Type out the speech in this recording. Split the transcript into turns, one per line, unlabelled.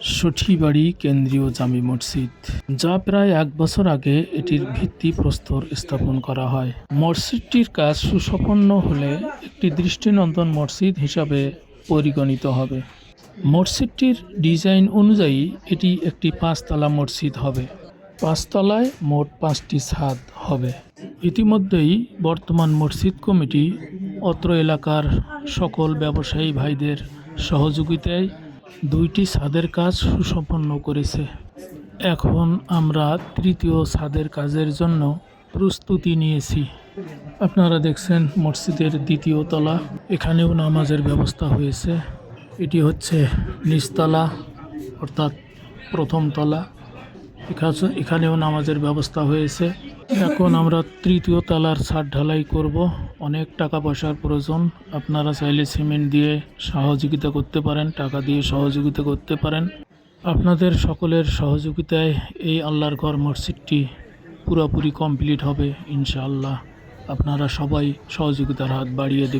সঠিবাড়ি কেন্দ্রীয় জামি মসজিদ, যা প্রায় এক বছর আগে এটির ভিত্তি প্রস্তর স্থাপন করা হয়। মসজিদটির কাজ সুসম্পন্ন হলে একটি দৃষ্টিনন্দন মসজিদ হিসাবে পরিগণিত হবে। মসজিদটির ডিজাইন অনুযায়ী এটি একটি পাঁচতলা মসজিদ হবে। পাঁচতলায় মোট পাঁচটি ছাদ হবে। ইতিমধ্যেই বর্তমান মসজিদ কমিটি অত্র এলাকার সকল ব্যবসায়ী ভাইদের সহযোগিতায় দুইটি ছাদের কাজ সুসম্পন্ন করেছে। এখন আমরা তৃতীয় ছাদের কাজের জন্য প্রস্তুতি নিয়েছি। আপনারা দেখছেন মসজিদের দ্বিতীয় তলা। এখানেও নামাজের ব্যবস্থা হয়েছে। এটি হচ্ছে নিচতলা, অর্থাৎ প্রথম তলা। এখানেও নামাজের ব্যবস্থা হয়েছে। এখন আমরা তৃতীয় তালার ছাদ ঢালাই করব। অনেক টাকা পয়সার প্রয়োজন। আপনারা চাইলে সিমেন্ট দিয়ে সহযোগিতা করতে পারেন, টাকা দিয়ে সহযোগিতা করতে পারেন। আপনাদের সকলের সহযোগিতায় এই আল্লাহর ঘর মসজিদটি পুরোপুরি কমপ্লিট হবে, ইনশাআল্লাহ। আপনারা সবাই সহযোগিতার হাত বাড়িয়ে দেবেন।